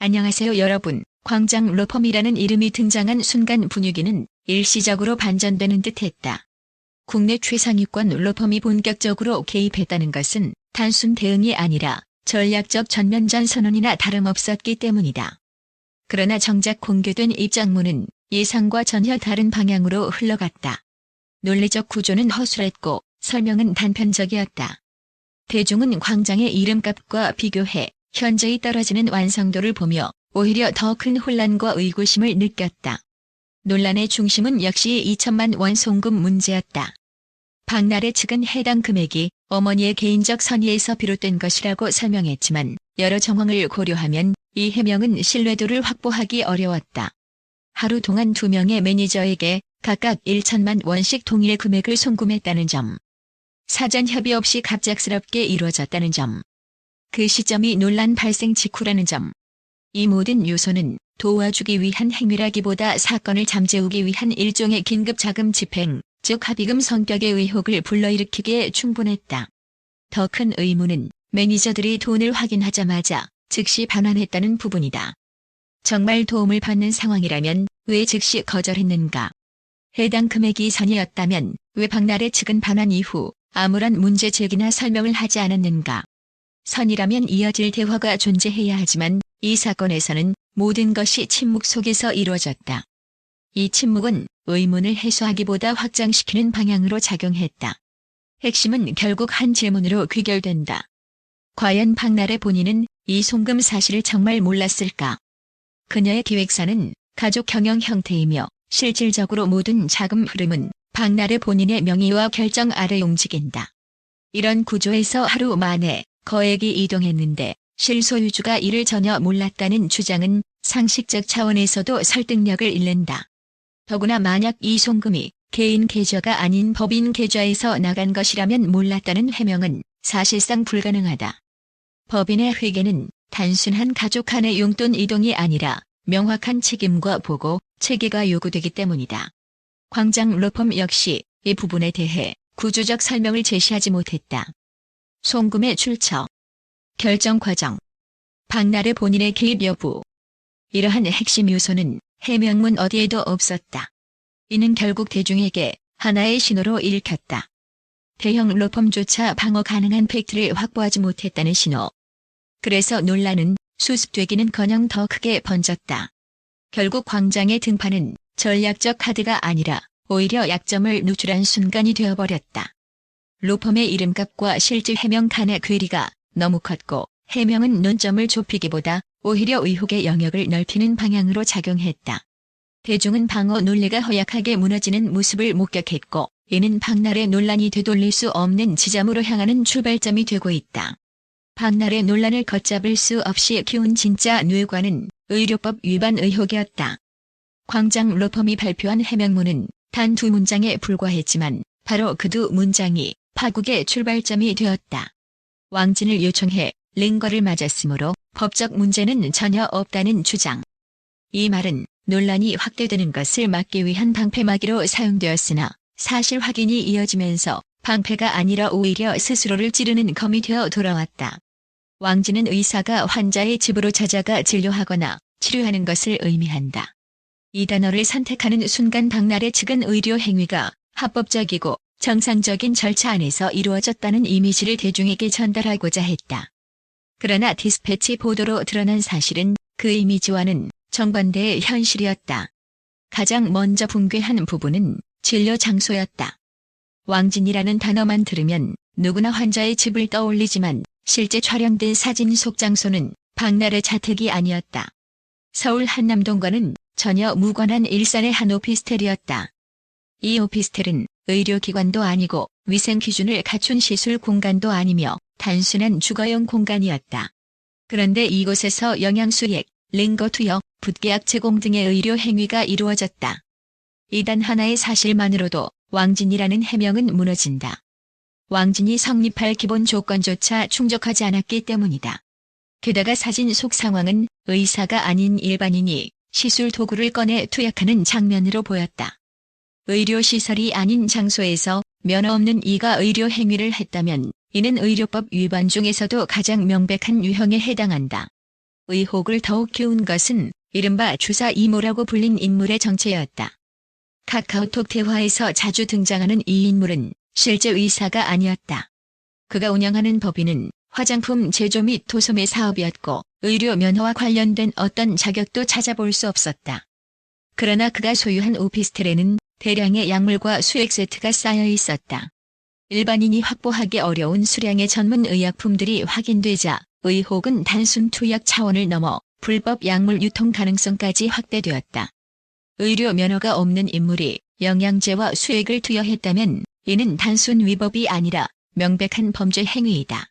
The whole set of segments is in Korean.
안녕하세요 여러분. 광장 로펌이라는 이름이 등장한 순간 분위기는 일시적으로 반전되는 듯했다. 국내 최상위권 로펌이 본격적으로 개입했다는 것은 단순 대응이 아니라 전략적 전면전 선언이나 다름없었기 때문이다. 그러나 정작 공개된 입장문은 예상과 전혀 다른 방향으로 흘러갔다. 논리적 구조는 허술했고 설명은 단편적이었다. 대중은 광장의 이름값과 비교해 현저히 떨어지는 완성도를 보며 오히려 더 큰 혼란과 의구심을 느꼈다. 논란의 중심은 역시 2천만 원 송금 문제였다. 박나래 측은 해당 금액이 어머니의 개인적 선의에서 비롯된 것이라고 설명했지만 여러 정황을 고려하면 이 해명은 신뢰도를 확보하기 어려웠다. 하루 동안 두 명의 매니저에게 각각 1천만 원씩 동일 금액을 송금했다는 점. 사전 협의 없이 갑작스럽게 이루어졌다는 점. 그 시점이 논란 발생 직후라는 점. 이 모든 요소는 도와주기 위한 행위라기보다 사건을 잠재우기 위한 일종의 긴급 자금 집행, 즉 합의금 성격의 의혹을 불러일으키기에 충분했다. 더 큰 의문은 매니저들이 돈을 확인하자마자 즉시 반환했다는 부분이다. 정말 도움을 받는 상황이라면 왜 즉시 거절했는가? 해당 금액이 선이었다면 왜 박나래 측은 반환 이후 아무런 문제 제기나 설명을 하지 않았는가? 선이라면 이어질 대화가 존재해야 하지만 이 사건에서는 모든 것이 침묵 속에서 이루어졌다. 이 침묵은 의문을 해소하기보다 확장시키는 방향으로 작용했다. 핵심은 결국 한 질문으로 귀결된다. 과연 박나래 본인은 이 송금 사실을 정말 몰랐을까? 그녀의 기획사는 가족 경영 형태이며 실질적으로 모든 자금 흐름은 박나래 본인의 명의와 결정 아래 움직인다. 이런 구조에서 하루 만에 거액이 이동했는데 실소유주가 이를 전혀 몰랐다는 주장은 상식적 차원에서도 설득력을 잃는다. 더구나 만약 이 송금이 개인 계좌가 아닌 법인 계좌에서 나간 것이라면 몰랐다는 해명은 사실상 불가능하다. 법인의 회계는 단순한 가족 간의 용돈 이동이 아니라 명확한 책임과 보고 체계가 요구되기 때문이다. 광장 로펌 역시 이 부분에 대해 구조적 설명을 제시하지 못했다. 송금의 출처, 결정 과정, 박나래 본인의 개입 여부. 이러한 핵심 요소는 해명문 어디에도 없었다. 이는 결국 대중에게 하나의 신호로 읽혔다. 대형 로펌조차 방어 가능한 팩트를 확보하지 못했다는 신호. 그래서 논란은 수습되기는커녕 더 크게 번졌다. 결국 광장의 등판은 전략적 카드가 아니라 오히려 약점을 누출한 순간이 되어버렸다. 로펌의 이름값과 실질 해명 간의 괴리가 너무 컸고 해명은 논점을 좁히기보다 오히려 의혹의 영역을 넓히는 방향으로 작용했다. 대중은 방어 논리가 허약하게 무너지는 모습을 목격했고 이는 박날의 논란이 되돌릴 수 없는 지점으로 향하는 출발점이 되고 있다. 박날의 논란을 걷잡을 수 없이 키운 진짜 뇌관은 의료법 위반 의혹이었다. 광장 로펌이 발표한 해명문은 단 두 문장에 불과했지만 바로 그 두 문장이 파국의 출발점이 되었다. 왕진을 요청해 링거를 맞았으므로 법적 문제는 전혀 없다는 주장. 이 말은 논란이 확대되는 것을 막기 위한 방패막이로 사용되었으나 사실 확인이 이어지면서 방패가 아니라 오히려 스스로를 찌르는 검이 되어 돌아왔다. 왕진은 의사가 환자의 집으로 찾아가 진료하거나 치료하는 것을 의미한다. 이 단어를 선택하는 순간 박나래 측은 의료 행위가 합법적이고 정상적인 절차 안에서 이루어졌다는 이미지를 대중에게 전달하고자 했다. 그러나 디스패치 보도로 드러난 사실은 그 이미지와는 정반대의 현실이었다. 가장 먼저 붕괴한 부분은 진료 장소였다. 왕진이라는 단어만 들으면 누구나 환자의 집을 떠올리지만 실제 촬영된 사진 속 장소는 박나래 자택이 아니었다. 서울 한남동과는 전혀 무관한 일산의 한 오피스텔이었다. 이 오피스텔은 의료기관도 아니고 위생 기준을 갖춘 시술 공간도 아니며 단순한 주거용 공간이었다. 그런데 이곳에서 영양수액, 링거 투여, 붓계약 제공 등의 의료 행위가 이루어졌다. 이단 하나의 사실만으로도 왕진이라는 해명은 무너진다. 왕진이 성립할 기본 조건조차 충족하지 않았기 때문이다. 게다가 사진 속 상황은 의사가 아닌 일반인이 시술 도구를 꺼내 투약하는 장면으로 보였다. 의료시설이 아닌 장소에서 면허 없는 이가 의료 행위를 했다면 이는 의료법 위반 중에서도 가장 명백한 유형에 해당한다. 의혹을 더욱 키운 것은 이른바 주사 이모라고 불린 인물의 정체였다. 카카오톡 대화에서 자주 등장하는 이 인물은 실제 의사가 아니었다. 그가 운영하는 법인은 화장품 제조 및 도소매 사업이었고 의료 면허와 관련된 어떤 자격도 찾아볼 수 없었다. 그러나 그가 소유한 오피스텔에는 대량의 약물과 수액 세트가 쌓여 있었다. 일반인이 확보하기 어려운 수량의 전문 의약품들이 확인되자 의혹은 단순 투약 차원을 넘어 불법 약물 유통 가능성까지 확대되었다. 의료 면허가 없는 인물이 영양제와 수액을 투여했다면 이는 단순 위법이 아니라 명백한 범죄 행위이다.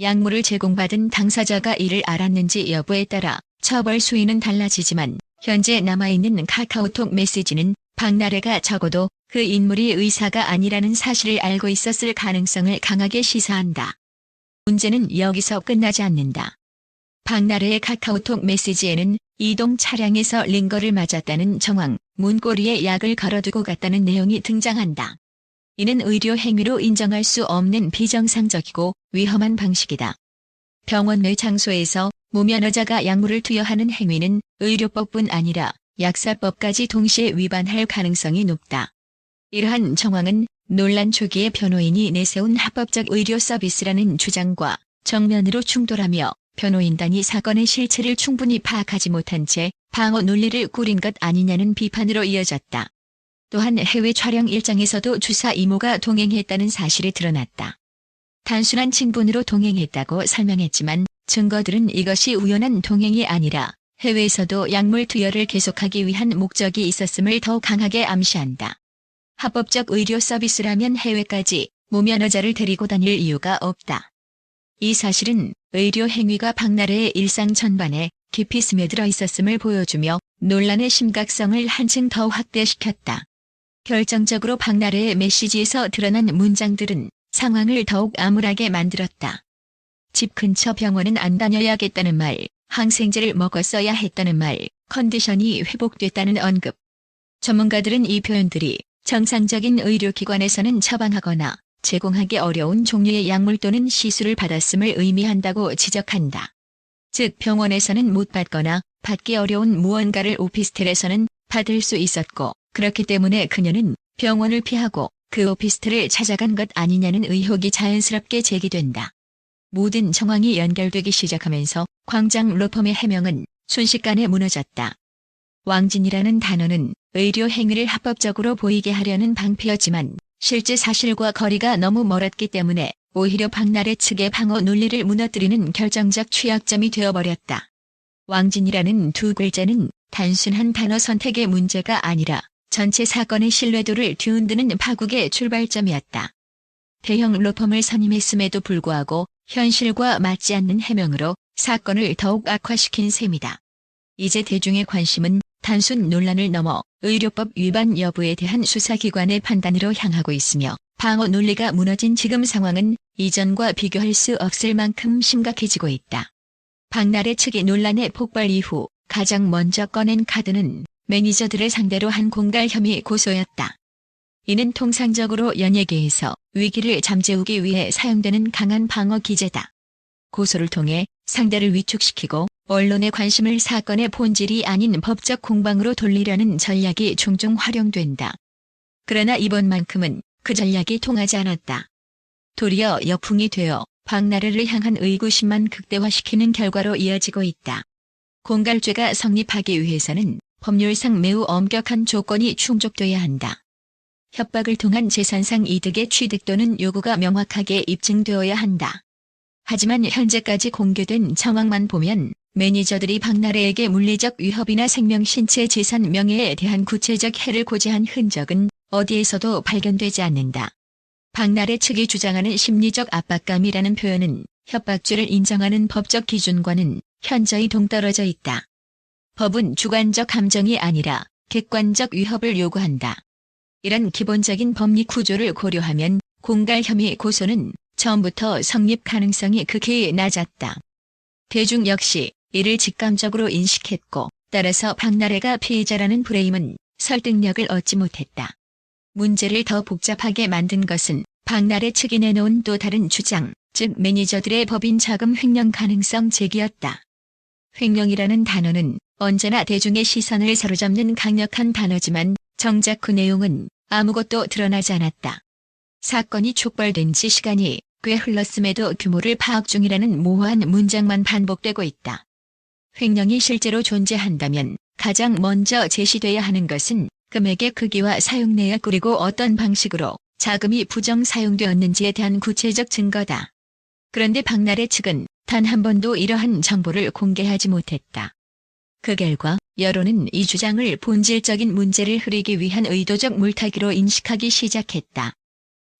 약물을 제공받은 당사자가 이를 알았는지 여부에 따라 처벌 수위는 달라지지만 현재 남아있는 카카오톡 메시지는 박나래가 적어도 그 인물이 의사가 아니라는 사실을 알고 있었을 가능성을 강하게 시사한다. 문제는 여기서 끝나지 않는다. 박나래의 카카오톡 메시지에는 이동 차량에서 링거를 맞았다는 정황, 문고리에 약을 걸어두고 갔다는 내용이 등장한다. 이는 의료 행위로 인정할 수 없는 비정상적이고 위험한 방식이다. 병원 내 장소에서 무면허자가 약물을 투여하는 행위는 의료법뿐 아니라 약사법까지 동시에 위반할 가능성이 높다. 이러한 정황은 논란 초기에 변호인이 내세운 합법적 의료 서비스라는 주장과 정면으로 충돌하며 변호인단이 사건의 실체를 충분히 파악하지 못한 채 방어 논리를 꾸린 것 아니냐는 비판으로 이어졌다. 또한 해외 촬영 일정에서도 주사 이모가 동행했다는 사실이 드러났다. 단순한 친분으로 동행했다고 설명했지만 증거들은 이것이 우연한 동행이 아니라 해외에서도 약물 투여를 계속하기 위한 목적이 있었음을 더 강하게 암시한다. 합법적 의료 서비스라면 해외까지 무면허자를 데리고 다닐 이유가 없다. 이 사실은 의료 행위가 박나래의 일상 전반에 깊이 스며들어 있었음을 보여주며 논란의 심각성을 한층 더 확대시켰다. 결정적으로 박나래의 메시지에서 드러난 문장들은 상황을 더욱 암울하게 만들었다. 집 근처 병원은 안 다녀야겠다는 말, 항생제를 먹었어야 했다는 말, 컨디션이 회복됐다는 언급. 전문가들은 이 표현들이 정상적인 의료기관에서는 처방하거나 제공하기 어려운 종류의 약물 또는 시술을 받았음을 의미한다고 지적한다. 즉 병원에서는 못 받거나 받기 어려운 무언가를 오피스텔에서는 받을 수 있었고 그렇기 때문에 그녀는 병원을 피하고 그 오피스텔을 찾아간 것 아니냐는 의혹이 자연스럽게 제기된다. 모든 정황이 연결되기 시작하면서 광장 로펌의 해명은 순식간에 무너졌다. 왕진이라는 단어는 의료 행위를 합법적으로 보이게 하려는 방패였지만 실제 사실과 거리가 너무 멀었기 때문에 오히려 박나래 측의 방어 논리를 무너뜨리는 결정적 취약점이 되어버렸다. 왕진이라는 두 글자는 단순한 단어 선택의 문제가 아니라 전체 사건의 신뢰도를 뒤흔드는 파국의 출발점이었다. 대형 로펌을 선임했음에도 불구하고 현실과 맞지 않는 해명으로 사건을 더욱 악화시킨 셈이다. 이제 대중의 관심은 단순 논란을 넘어 의료법 위반 여부에 대한 수사기관의 판단으로 향하고 있으며 방어 논리가 무너진 지금 상황은 이전과 비교할 수 없을 만큼 심각해지고 있다. 박나래 측의 논란의 폭발 이후 가장 먼저 꺼낸 카드는 매니저들을 상대로 한 공갈 혐의 고소였다. 이는 통상적으로 연예계에서 위기를 잠재우기 위해 사용되는 강한 방어 기제다. 고소를 통해 상대를 위축시키고 언론의 관심을 사건의 본질이 아닌 법적 공방으로 돌리려는 전략이 종종 활용된다. 그러나 이번만큼은 그 전략이 통하지 않았다. 도리어 역풍이 되어 박나래를 향한 의구심만 극대화시키는 결과로 이어지고 있다. 공갈죄가 성립하기 위해서는 법률상 매우 엄격한 조건이 충족돼야 한다. 협박을 통한 재산상 이득의 취득 또는 요구가 명확하게 입증되어야 한다. 하지만 현재까지 공개된 정황만 보면 매니저들이 박나래에게 물리적 위협이나 생명 신체 재산 명예에 대한 구체적 해를 고지한 흔적은 어디에서도 발견되지 않는다. 박나래 측이 주장하는 심리적 압박감이라는 표현은 협박죄를 인정하는 법적 기준과는 현저히 동떨어져 있다. 법은 주관적 감정이 아니라 객관적 위협을 요구한다. 이런 기본적인 법리 구조를 고려하면 공갈 혐의 고소는 처음부터 성립 가능성이 극히 낮았다. 대중 역시 이를 직감적으로 인식했고 따라서 박나래가 피해자라는 프레임은 설득력을 얻지 못했다. 문제를 더 복잡하게 만든 것은 박나래 측이 내놓은 또 다른 주장, 즉 매니저들의 법인 자금 횡령 가능성 제기였다. 횡령이라는 단어는 언제나 대중의 시선을 사로잡는 강력한 단어지만 정작 그 내용은 아무것도 드러나지 않았다. 사건이 촉발된 지 시간이 꽤 흘렀음에도 규모를 파악 중이라는 모호한 문장만 반복되고 있다. 횡령이 실제로 존재한다면 가장 먼저 제시돼야 하는 것은 금액의 크기와 사용 내역 그리고 어떤 방식으로 자금이 부정 사용되었는지에 대한 구체적 증거다. 그런데 박나래 측은 단 한 번도 이러한 정보를 공개하지 못했다. 그 결과 여론은 이 주장을 본질적인 문제를 흐리기 위한 의도적 물타기로 인식하기 시작했다.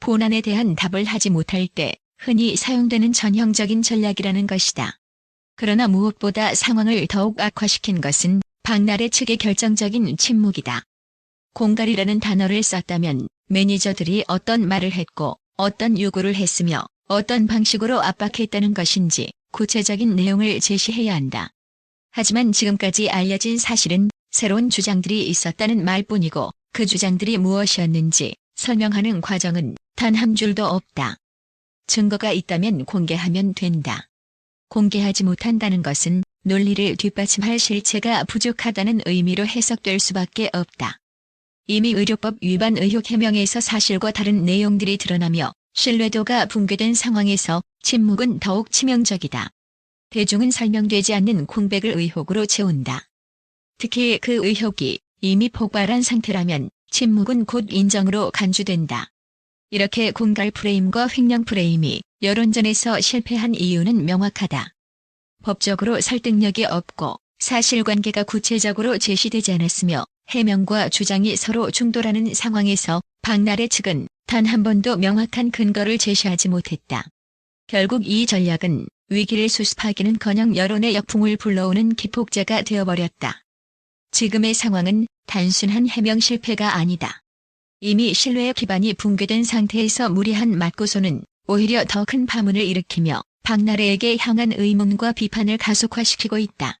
본안에 대한 답을 하지 못할 때 흔히 사용되는 전형적인 전략이라는 것이다. 그러나 무엇보다 상황을 더욱 악화시킨 것은 박나래 측의 결정적인 침묵이다. 공갈이라는 단어를 썼다면 매니저들이 어떤 말을 했고 어떤 요구를 했으며 어떤 방식으로 압박했다는 것인지 구체적인 내용을 제시해야 한다. 하지만 지금까지 알려진 사실은 새로운 주장들이 있었다는 말뿐이고 그 주장들이 무엇이었는지 설명하는 과정은 단 한 줄도 없다. 증거가 있다면 공개하면 된다. 공개하지 못한다는 것은 논리를 뒷받침할 실체가 부족하다는 의미로 해석될 수밖에 없다. 이미 의료법 위반 의혹 해명에서 사실과 다른 내용들이 드러나며 신뢰도가 붕괴된 상황에서 침묵은 더욱 치명적이다. 대중은 설명되지 않는 공백을 의혹으로 채운다. 특히 그 의혹이 이미 폭발한 상태라면 침묵은 곧 인정으로 간주된다. 이렇게 공갈 프레임과 횡령 프레임이 여론전에서 실패한 이유는 명확하다. 법적으로 설득력이 없고 사실관계가 구체적으로 제시되지 않았으며 해명과 주장이 서로 충돌하는 상황에서 박나래 측은 단 한 번도 명확한 근거를 제시하지 못했다. 결국 이 전략은 위기를 수습하기는커녕 여론의 역풍을 불러오는 기폭제가 되어버렸다. 지금의 상황은 단순한 해명 실패가 아니다. 이미 신뢰의 기반이 붕괴된 상태에서 무리한 맞고소는 오히려 더 큰 파문을 일으키며 박나래에게 향한 의문과 비판을 가속화시키고 있다.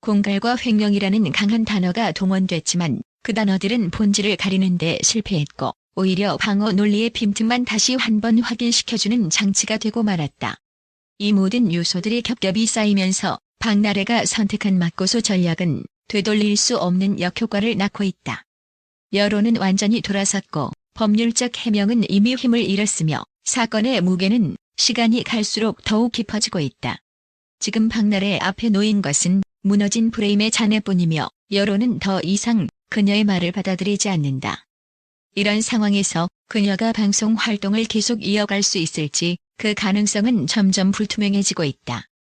공갈과 횡령이라는 강한 단어가 동원됐지만 그 단어들은 본질을 가리는데 실패했고 오히려 방어 논리의 빈틈만 다시 한 번 확인시켜주는 장치가 되고 말았다. 이 모든 요소들이 겹겹이 쌓이면서 박나래가 선택한 맞고소 전략은 되돌릴 수 없는 역효과를 낳고 있다. 여론은 완전히 돌아섰고 법률적 해명은 이미 힘을 잃었으며 사건의 무게는 시간이 갈수록 더욱 깊어지고 있다. 지금 박나래 앞에 놓인 것은 무너진 프레임의 잔해뿐이며 여론은 더 이상 그녀의 말을 받아들이지 않는다. 이런 상황에서 그녀가 방송 활동을 계속 이어갈 수 있을지 그 가능성은 점점 불투명해지고 있다.